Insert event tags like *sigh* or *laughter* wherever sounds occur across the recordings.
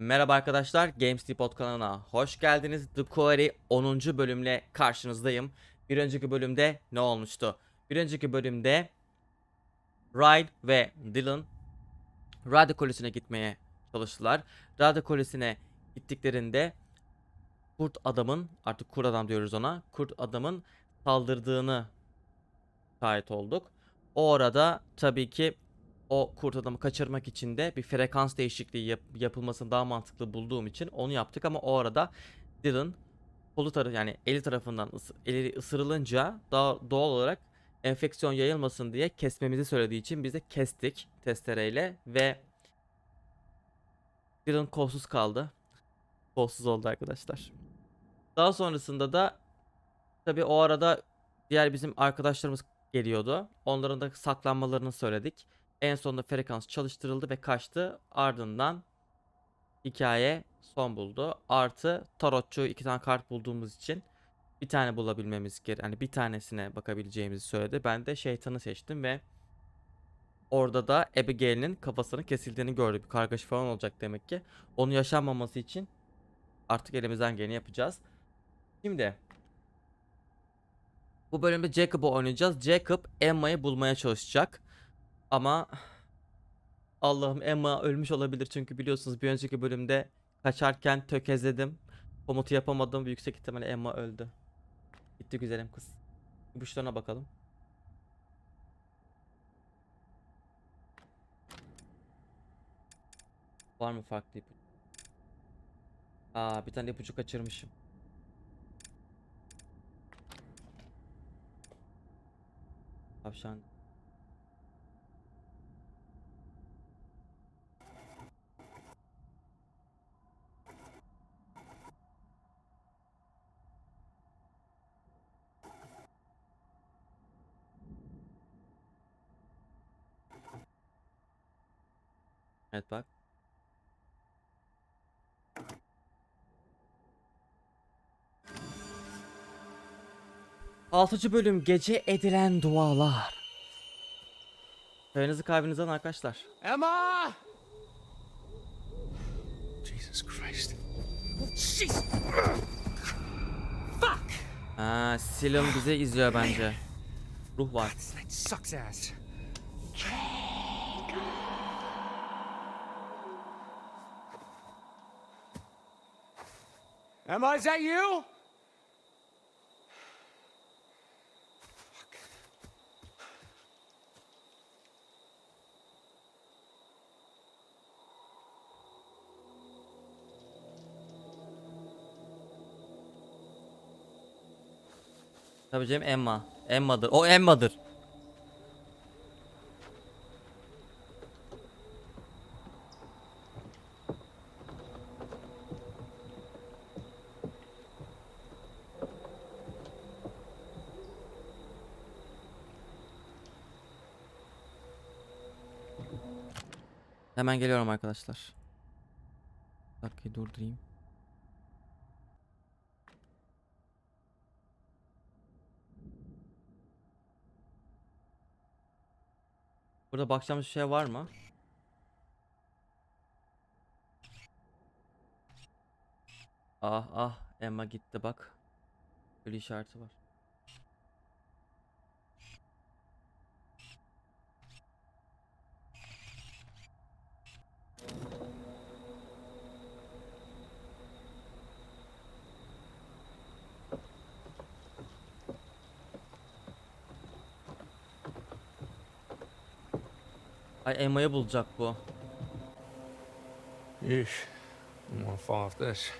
Merhaba arkadaşlar, GameStreet kanalına hoş geldiniz. The Quarry 10. bölümle karşınızdayım. Bir önceki bölümde ne olmuştu? Bir önceki bölümde Ryan ve Dylan Radyo Kulesi'ne gitmeye çalıştılar. Radyo Kulesi'ne gittiklerinde Kurt adamın, artık kurt adam diyoruz ona, kurt adamın saldırdığını şahit olduk. O arada tabii ki o kurt adamı kaçırmak için de bir frekans değişikliği yap- yapılmasını daha mantıklı bulduğum için onu yaptık ama o arada Dylan kolu tarafı yani eli tarafından ısı- eli ısırılınca daha doğal olarak enfeksiyon yayılmasın diye kesmemizi söylediği için biz de kestik testereyle ve Dylan kolsuz kaldı. Kolsuz oldu arkadaşlar. Daha sonrasında da tabi o arada diğer bizim arkadaşlarımız geliyordu. Onların da saklanmalarını söyledik. En sonunda frekans çalıştırıldı ve kaçtı. Ardından hikaye son buldu. Artı tarotçu iki tane kart bulduğumuz için bir tane bulabilmemiz gerek. Yani bir tanesine bakabileceğimizi söyledi. Ben de şeytanı seçtim ve orada da Abigail'in kafasının kesildiğini gördük. Bir kargaşa falan olacak demek ki. Onu yaşanmaması için artık elimizden geleni yapacağız. Şimdi bu bölümde Jacob'u oynayacağız. Jacob Emma'yı bulmaya çalışacak. Ama Allah'ım Emma ölmüş olabilir çünkü biliyorsunuz bir önceki bölümde kaçarken tökezledim. Komutu yapamadım. Yüksek ihtimalle Emma öldü. Gitti güzelim kız. İpuçlarına bakalım. Var mı farklı ipucu? Aa bir tane ipucu kaçırmışım. Tavşan. Evet bak. Altıncı bölüm gece edilen dualar. Çayınızı kahvenizi alın arkadaşlar. Emma! Jesus Christ. Jeez! Fuck! Ha, Silum bizi izliyor bence. Ruh var. This night sucks ass. Emma, is that you? Tabii canım Emma. Emma'dır. O Emma'dır. Hemen geliyorum arkadaşlar. Dakikayı durdurayım. Burada bakacağımız şey var mı? Ah ah Emma gitti bak. Böyle işareti var. Ay Emma'yı bulacak bu. Yeesh. I'm gonna fall off this.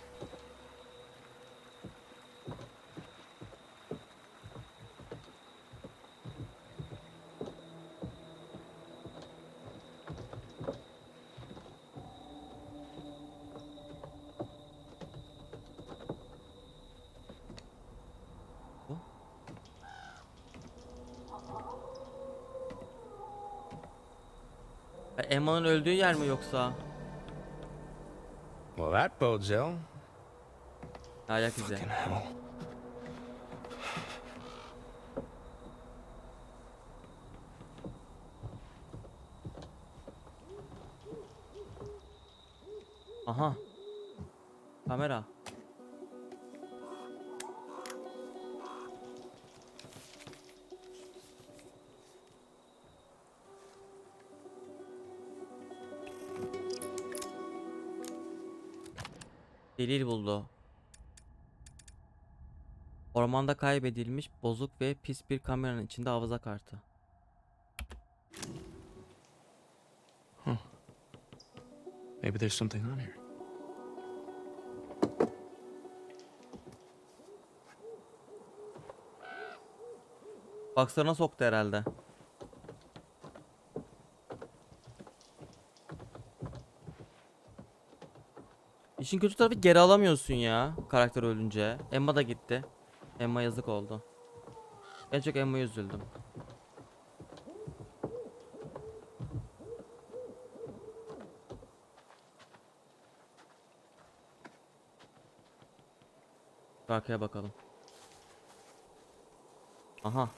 Emma'nın öldüğü yer mi yoksa? Well, that bodes ill. Ayak izi. Fucking hell. Aha. Kamera. Delil buldu. Ormanda kaybedilmiş bozuk ve pis bir kameranın içinde hafıza kartı. Maybe there's something on here. Baksana soktu herhalde. İşin kötü tarafı geri alamıyorsun ya karakter ölünce. Emma da gitti. Emma yazık oldu. En çok Emma'ya üzüldüm. Arkaya bakalım. Aha.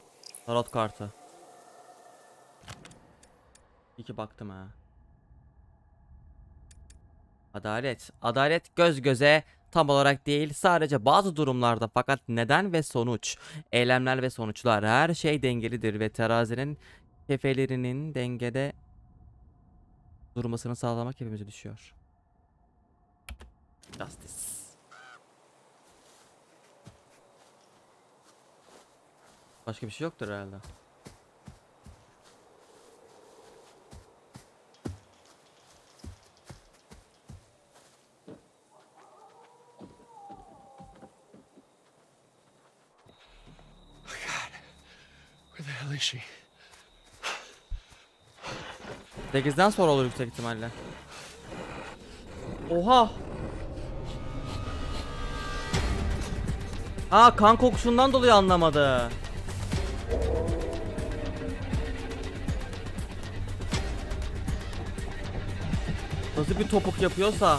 Tarot kartı. İyi ki baktım ha. Adalet. Adalet göz göze tam olarak değil sadece bazı durumlarda fakat neden ve sonuç. Eylemler ve sonuçlar her şey dengelidir ve terazinin kefelerinin dengede durmasını sağlamak hepimize düşüyor. Justice. Başka bir şey yoktur herhalde. She? 8'den sonra olur yüksek ihtimalle. Oha! Ha kan kokusundan dolayı anlamadı. Nasıl bir topuk yapıyorsa.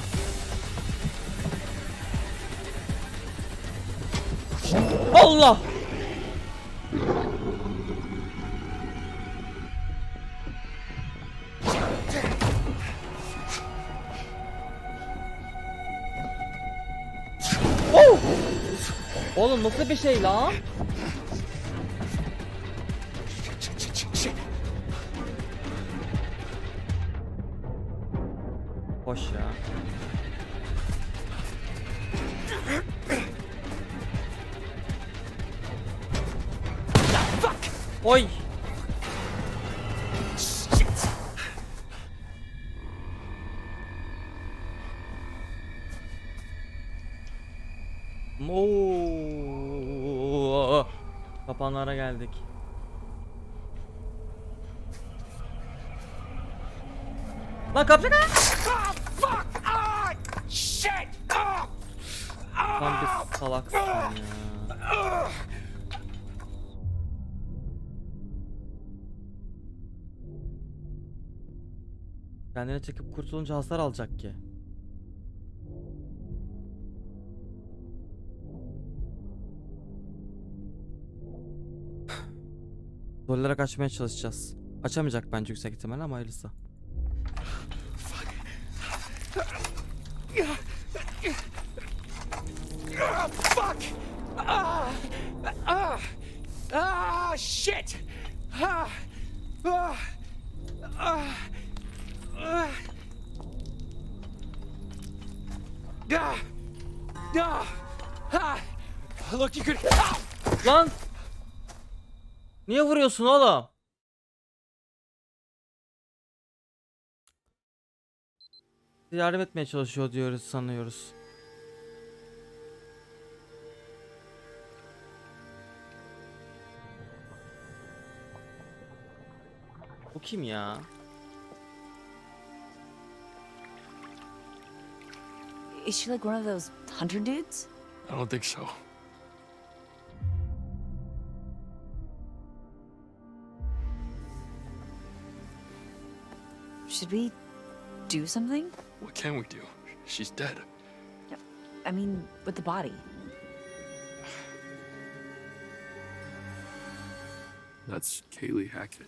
Allah! Oğlum nasıl bir şey lan? Hoş ya. Oy! Kapanlara geldik. Lan kapacak! Lan bir salaksın ya. Kendine çekip kurtulunca hasar alacak ki. Dolara kaçmaya çalışacağız. Açamayacak bence yüksek ihtimal ama hayırlısı. Fuck! Ah! Ah! Ah! Shit! Ah! Ah! Ah! Ah! Ah! Look, you could. Lan! Niye vuruyorsun oğlum? Yardım etmeye çalışıyor diyoruz sanıyoruz. Bu kim ya? Is she like one of those hunter dudes? I don't think so. Should we do something? What can we do? She's dead. I mean, with the body. That's Kaylee Hackett.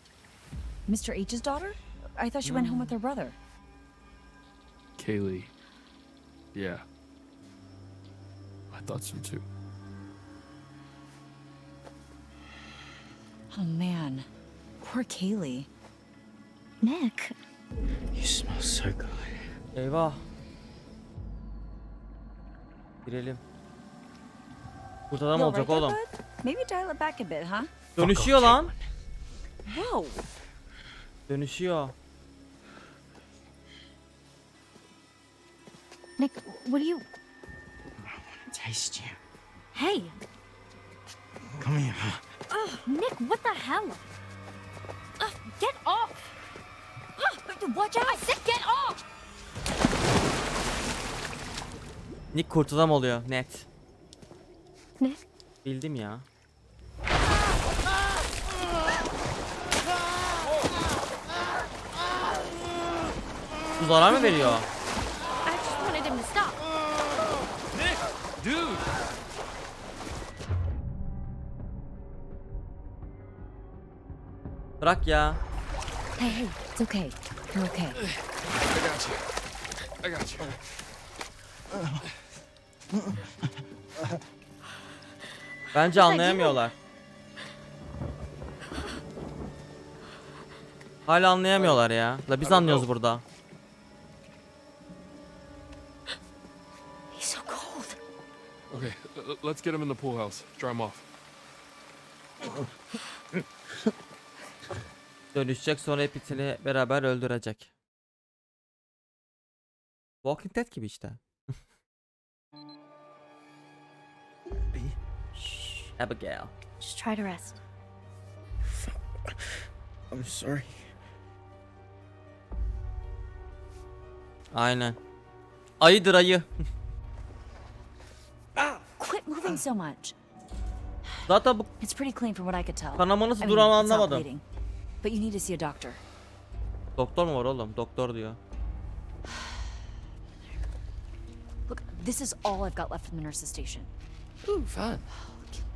Mr. H's daughter? I thought she went home with her brother. Kaylee. Yeah. I thought so too. Oh man. Poor Kaylee. Nick, You smell so good. Eyvah. Girelim. Burada adam You olacak alright oğlum. there, bud? Maybe dial it back a bit, huh? Dönüşüyor lan. Whoa. Dönüşüyor. Nick, what are you? Taste you. Hey, Come here. Nick, what the hell? Ugh, get off! Watch out! I said get off! Nick kurt adam oluyor net. Nick, Bildim ya. Bu zarar mı veriyor? I just wanted him to stop. Nick, dude. Bırak ya. Hey, hey, it's okay. You're okay. I got you. I got you. Bence anlayamıyorlar. Hala anlayamıyorlar ya. La biz anlıyoruz burada. He's so cold. Okay, let's get him in the pool house. Dry him off. Dönüşecek sonra hepsini beraber öldürecek. Walking Dead gibi işte. Abigail. Just try to rest. I'm sorry. Aynen. Ayıdır ayı. Quit moving so much. Zaten bu It's pretty clean from what I could tell. kanama nasıl I mean, duran anlamadım. Bleeding. But you need to see a doctor. Doktor mu var oğlum? Doktor diyor. *sighs* Look, this is all I've got left from the nurse's station. Ooh, fun.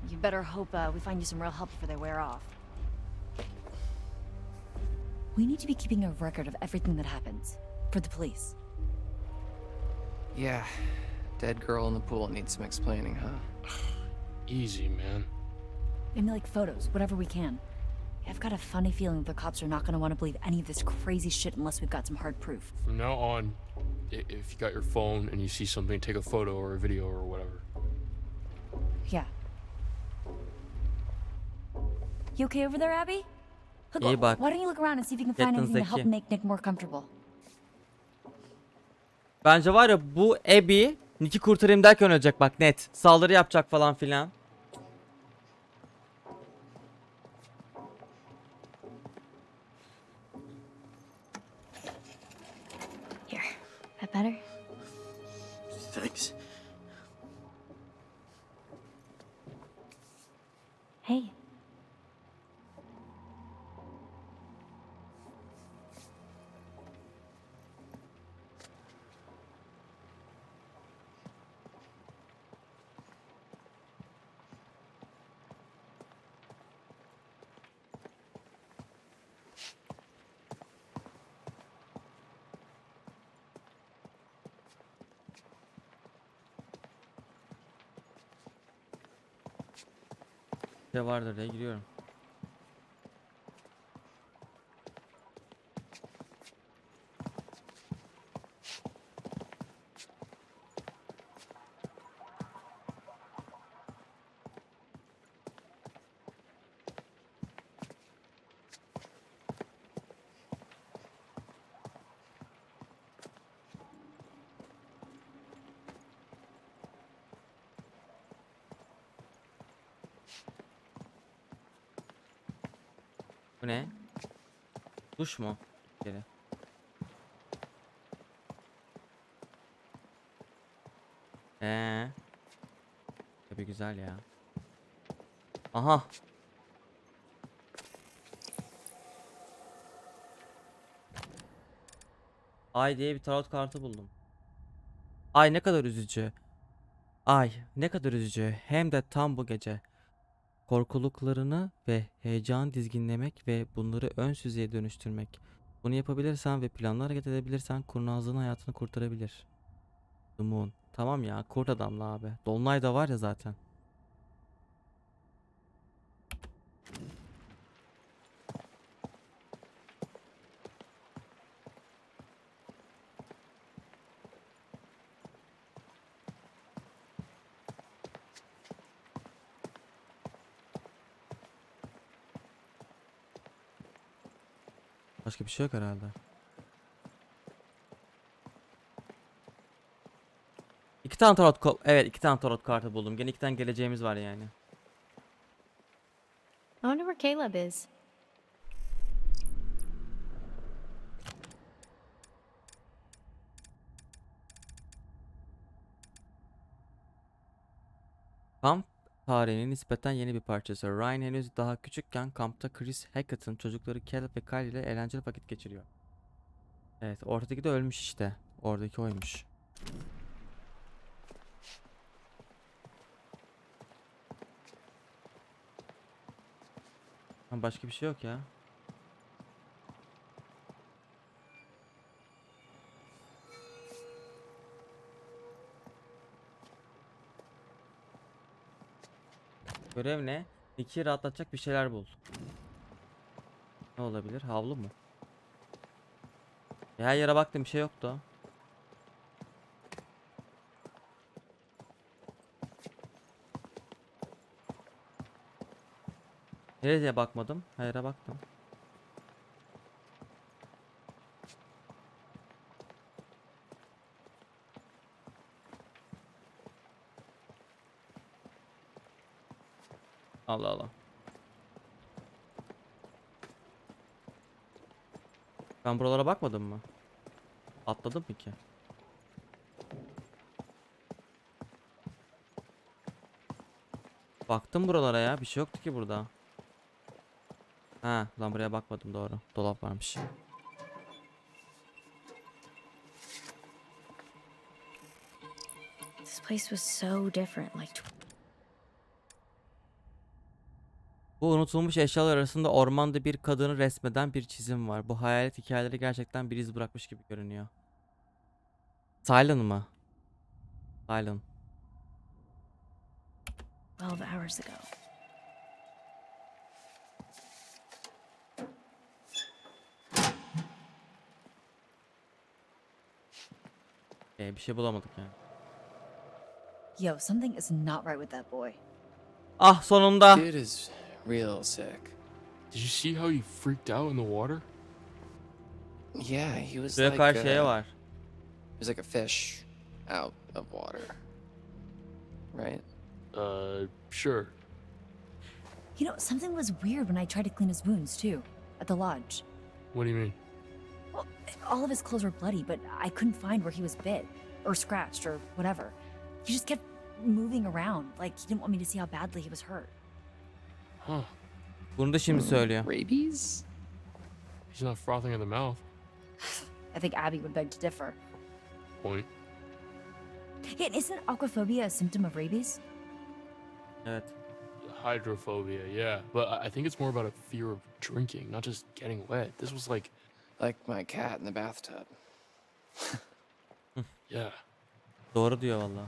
You better hope uh, we find you some real help before they wear off. We need to be keeping a record of everything that happens for the police. Yeah, dead girl in the pool needs some explaining, huh? *sighs* Easy, man. Maybe like photos, whatever we can. I've got a funny feeling the cops are not going to want to believe any of this crazy shit unless we've got some hard proof. From now on, if you got your phone and you see something, take a photo or a video or whatever. Yeah. You okay over there, Abby? Look, İyi bak. Why don't you look around and see if you can find anything to help Yakınızdaki. make Nick more comfortable? Bence var ya bu Abby Nick'i kurtarayım derken ölecek bak net. Saldırı yapacak falan filan. That better? Thanks. Hey, Bir vardır diye giriyorum. Bu ne? Duş mu? Geri. Ee. Tabii güzel ya. Aha. Ay diye bir tarot kartı buldum. Ay ne kadar üzücü. Ay ne kadar üzücü. Hem de tam bu gece. Korkuluklarını ve heyecan dizginlemek ve bunları ön süzeye dönüştürmek. Bunu yapabilirsen ve planlı hareket edebilirsen kurnazlığın hayatını kurtarabilir. The Moon. Tamam ya kurt adamlı abi. Dolunay da var ya zaten. Başka bir şey yok herhalde. İki tane tarot evet iki tane tarot kartı buldum. Gene iki tane geleceğimiz var yani. I wonder where Caleb is. Kamp tarihinin nispeten yeni bir parçası. Ryan henüz daha küçükken kampta Chris Hackett'ın çocukları Caleb ve Kyle ile eğlenceli vakit geçiriyor. Evet ortadaki de ölmüş işte. Oradaki oymuş. Başka bir şey yok ya. Görev ne? Nick'i rahatlatacak bir şeyler bul. Ne olabilir? Havlu mu? Ya her yere baktım bir şey yoktu. Nereye bakmadım? Her yere baktım. Allah Allah. Ben buralara bakmadım mı? Atladım mı ki? Baktım buralara ya. Bir şey yoktu ki burada. Ha, lan buraya bakmadım doğru. Dolap varmış. This place was so different. Like, Bu unutulmuş eşyalar arasında ormanda bir kadını resmeden bir çizim var. Bu hayalet hikayeleri gerçekten bir iz bırakmış gibi görünüyor. Silent mı? Silent. 12 hours ago. Ee, bir şey bulamadık yani. Yo, something is not right with that boy. Ah sonunda. Dude is real sick. Did you see how he freaked out in the water? Yeah, he was Suya like karşı a, var. he was like a fish out of water. Right? Uh, sure. You know, something was weird when I tried to clean his wounds, too, at the lodge. What do you mean? Well, all of his clothes were bloody, but I couldn't find where he was bit, or scratched, or whatever. He just kept moving around, like he didn't want me to see how badly he was hurt. Huh. Bunu da şimdi hmm. söylüyor. Rabies? He's not frothing at the mouth. *sighs* I think Abby would beg to differ. Point. Yeah, isn't aquaphobia a symptom of rabies? Evet. Hydrophobia, yeah. But I I think it's more about a fear of drinking, not just getting wet. This was like, Like my cat in the bathtub. *laughs* yeah. Doğru diyor valla.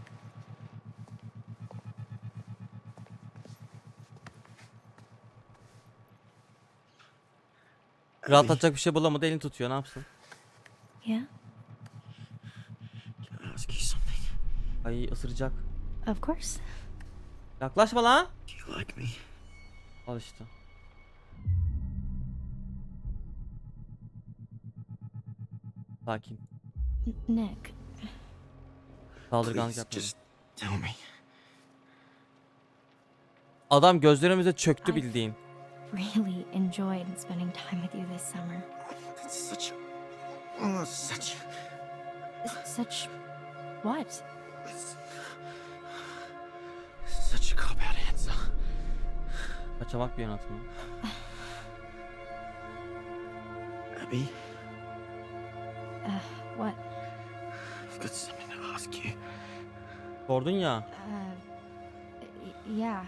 Rahatlatacak bir şey bulamadı elini tutuyor ne yapsın? Yeah? Can I ask you something? Ay ısıracak. Of course. Yaklaşma lan. Do you like me? Al işte. Sakin. N- Nick, Saldırganlık Please, yapma. just tell me. Adam gözlerimize çöktü Ay. bildiğin. Really enjoyed spending time with you this summer. That's such. Oh, such. Such. What? Such a cop out answer. Kaçamak bir yanıt mı? Abby, Uh, what? I've got something to ask you. Sordun ya. Uh. Yeah.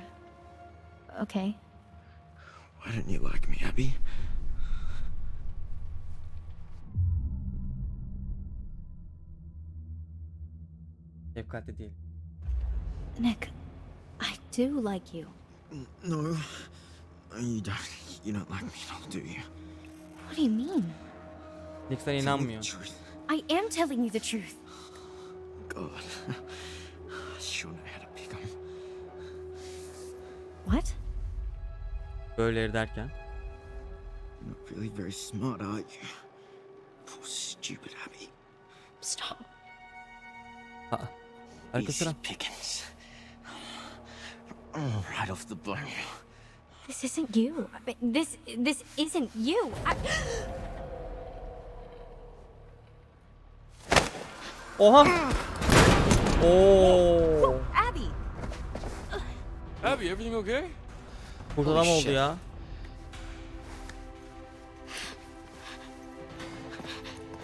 Okay. Why don't you like me, Abby? They've got Şefkatli değil. Nick, I do like you. No, you don't. You don't like me at all, do you? What do you mean? Nick sana Tell me the inanmıyor. truth. I am telling you the truth. God, *laughs* I sure know how Böyleleri derken. You're not really very smart, are you? Poor stupid Abby. Stop. Arka sıra. Easy pickings. Oh, right off the bone. This isn't you. I mean, this this isn't you. I... Oha! Oo! Abby. Abby, everything okay? Burada adam oldu ya.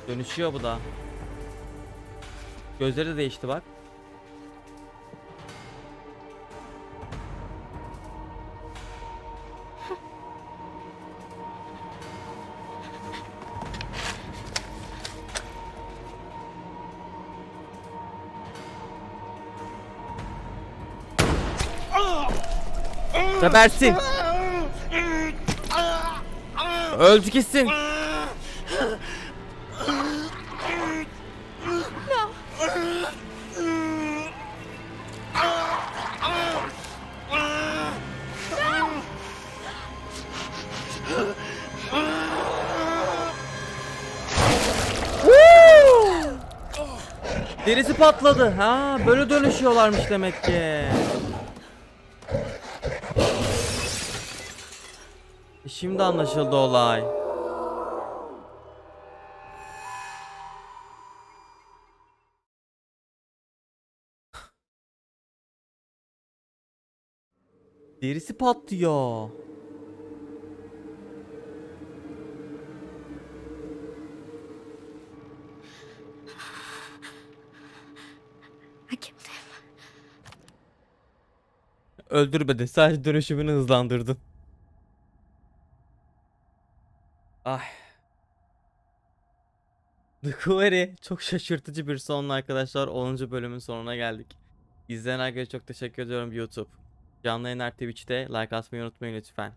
Dönüşüyor bu da. Gözleri de değişti bak. Gebersin. Öldü gitsin. Derisi patladı. Ha, böyle dönüşüyorlarmış demek ki. Şimdi anlaşıldı olay. *laughs* Derisi patlıyor. Öldürmedi. Sadece dönüşümünü hızlandırdı. Ay. The Quarry çok şaşırtıcı bir sonla arkadaşlar 10. bölümün sonuna geldik. İzleyen herkese çok teşekkür ediyorum YouTube. Canlı yayınlar Twitch'te like atmayı unutmayın lütfen.